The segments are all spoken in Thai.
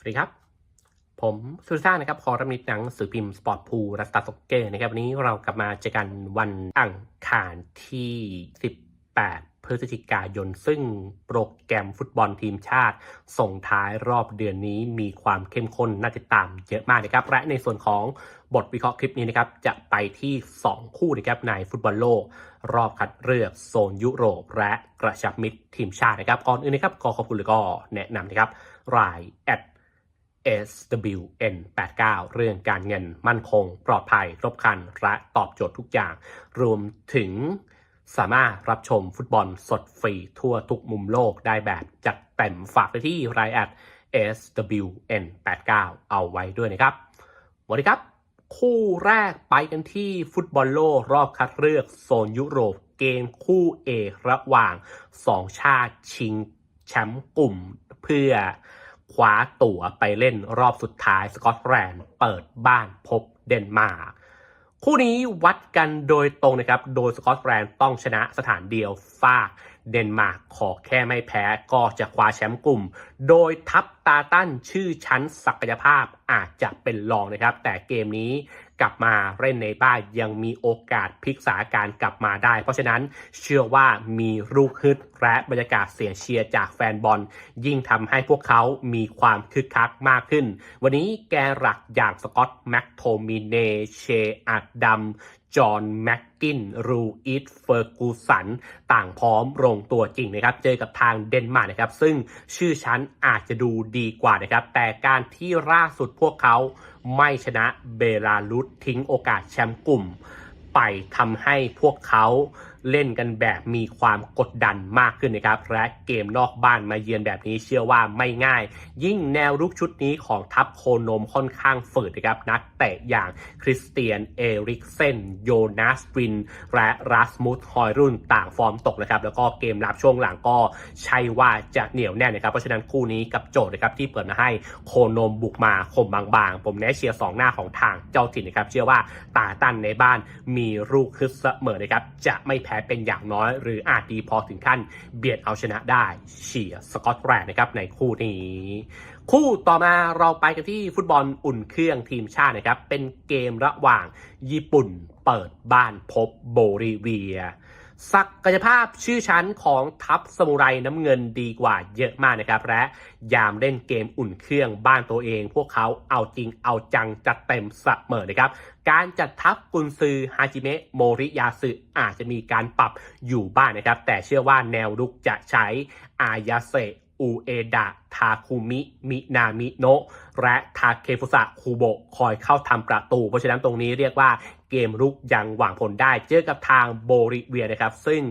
สวัสดีครับ ผมสุริซ่านะครับคอรัมนิตหนังสือพิมพ์สปอร์ตพูรัสตาซ็อกเกอร์นะครับวันนี้เรากลับมาเจอกันวันอังคารที่ 18 พฤศจิกายน ซึ่งโปรแกรมฟุตบอลทีมชาติ ส่งท้ายรอบเดือนนี้มีความเข้มข้นน่าติดตามเยอะมากนะครับ และในส่วนของบทวิเคราะห์คลิปนี้นะครับ จะไปที่ 2 คู่นะครับในฟุตบอลโลก รอบคัดเลือกโซนยุโรป และกระชับมิตรทีมชาตินะครับก่อนอื่นนะครับขอขอบคุณและก็แนะนำนะครับรายแอด SWN 89 เรื่องการเงินมั่นคง ปลอดภัย ครบครัน และตอบโจทย์ทุกอย่าง รวมถึงสามารถรับชมฟุตบอลสดฟรีทั่วทุกมุมโลกได้แบบจัดเต็มฝากไปที่รายแอด SWN 89 เอาไว้ด้วยนะครับสวัสดีครับ คู่แรกไปกันที่ฟุตบอลโลกรอบคัดเลือกโซนยุโรปเกมคู่เอกระหว่าง 2 ชาติชิงแชมป์กลุ่มเพื่อ คว้าตั๋วไปเล่นรอบสุดท้ายสกอตแลนด์เปิดบ้านพบเดนมาร์กคู่นี้วัดกันโดยตรงนะครับ โดยสกอตแลนด์ต้องชนะสถานเดียวฟากเดนมาร์กขอแค่ไม่แพ้ก็จะคว้าแชมป์กลุ่ม โดยทัพตาตั้นชื่อชั้นศักยภาพอาจจะเป็นรองนะครับ แต่เกมนี้ กลับมาเล่นในบ้านยังมีโอกาสพลิกสถานการณ์กลับมาได้ เพราะฉะนั้นเชื่อว่ามีลูกฮึดและบรรยากาศเสียงเชียร์จากแฟนบอล ยิ่งทำให้พวกเขามีความคึกคักมากขึ้น วันนี้แกนหลักอย่างสกอตแม็กโทมิเนเชอัดดัม จอห์นแม็กกินรูอิทเฟอร์กูสันต่างพร้อมลงตัวจริงนะครับ เจอกับทางเดนมาร์กนะครับ ซึ่งชื่อชั้นอาจจะดูดีกว่านะครับ แต่การที่ล่าสุดพวกเขาไม่ชนะเบลารุสทิ้งโอกาสแชมป์กลุ่ม ไปทำให้พวกเขา เล่นกันแบบมีความกดดันมากขึ้นนะครับ และเกมนอกบ้านมาเยือนแบบนี้เชื่อว่าไม่ง่าย ยิ่งแนวรุกชุดนี้ของทัพโคนมค่อนข้างฝืดนะครับ นักเตะอย่างคริสเตียน เอริกเซน โยนาสวิน และรัสมุสฮอยรุ่นต่างฟอร์มตกนะครับ แล้วก็เกมรับช่วงหลังก็ใช่ว่าจะเหนียวแน่นนะครับ เพราะฉะนั้นคู่นี้กับโจทย์นะครับที่เปิดมาให้โคนมบุกมาคมบางๆ ผมแนะเชียร์สองหน้าของทางเจ้าถิ่นนะครับ เชื่อว่าตาตันในบ้านมีลูกคึดเสมอนะครับ จะไม่แพ้เป็นอย่างน้อย หรืออาจดีพอถึงขั้นเบียดเอาชนะได้เชียร์สกอตแลนด์นะครับในคู่นี้ คู่ต่อมาเราไปกันที่ฟุตบอลอุ่นเครื่องทีมชาตินะครับเป็นเกมระหว่างญี่ปุ่นเปิดบ้านพบโบลิเวีย ศักยภาพชื่อชั้นของทัพสมุไรน้ำเงินดีกว่าเยอะมากนะครับ และยามเล่นเกมอุ่นเครื่องบ้านตัวเอง พวกเขาเอาจริงเอาจังจัดเต็มเสมอนะครับ การจัดทัพกุนซือฮาจิเมะโมริยาสึอาจจะมีการปรับอยู่บ้างนะครับ แต่เชื่อว่าแนวรุกจะใช้อายาเซอูเอดะ ทาคุมิ มินามิโนะ และทาเคฟุสะคูโบะคอยเข้าทำประตู เพราะฉะนั้นตรงนี้เรียกว่า เกมรุกยังหวังผลได้เจอกับทางโบริเวียนะครับ ซึ่ง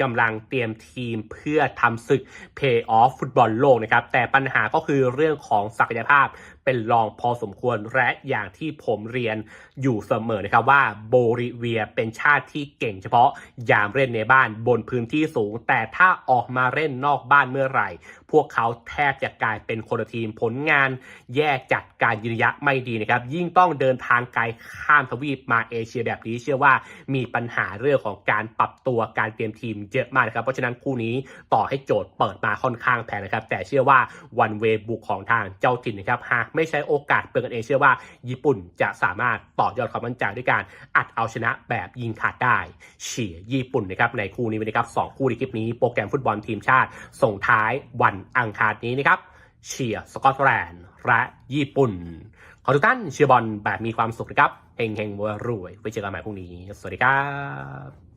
กำลังเตรียมทีมเพื่อทำศึกเพย์ออฟฟุตบอลโลกนะครับ แต่ปัญหาก็คือเรื่องของศักยภาพเป็นรองพอสมควรและอย่างที่ผมเรียนอยู่เสมอนะครับว่าโบริเวียเป็นชาติที่เก่งเฉพาะยามเล่นในบ้านบนพื้นที่สูง แต่ถ้าออกมาเล่นนอกบ้านเมื่อไหร่ พวกเขาแทบจะกลายเป็นคนละทีมผลงาน แยกจัดการยืนยะไม่ดีนะครับ ยิ่งต้องเดินทางไกลข้ามทวีปมาเอเชียแบบนี้เชื่อว่ามีปัญหาเรื่องของการปรับตัวการเตรียมทีมเยอะมากนะครับ เพราะฉะนั้นคู่นี้ต่อให้โจทย์เปิดมาค่อนข้างแพงนะครับ แต่เชื่อว่าวันเวบุกของทางเจ้าถิ่นนะครับหากไม่ใช้โอกาสเปิดกันเองเชื่อว่า ญี่ปุ่นจะสามารถต่อยอดความมั่นใจด้วยการอัดเอาชนะแบบยิงขาดได้เฉียญี่ปุ่นนะครับในคู่นี้นะครับสองคู่ในคลิปนี้โปรแกรมฟุตบอลทีมชาติ ส่งท้ายวันอังคารนี้นะครับเชียร์สกอตแลนด์และญี่ปุ่น ขอทุกท่านเชียร์บอลแบบมีความสุขนะครับเฮงเฮงรวยๆไว้เจอกันใหม่พรุ่งนี้ สวัสดีครับ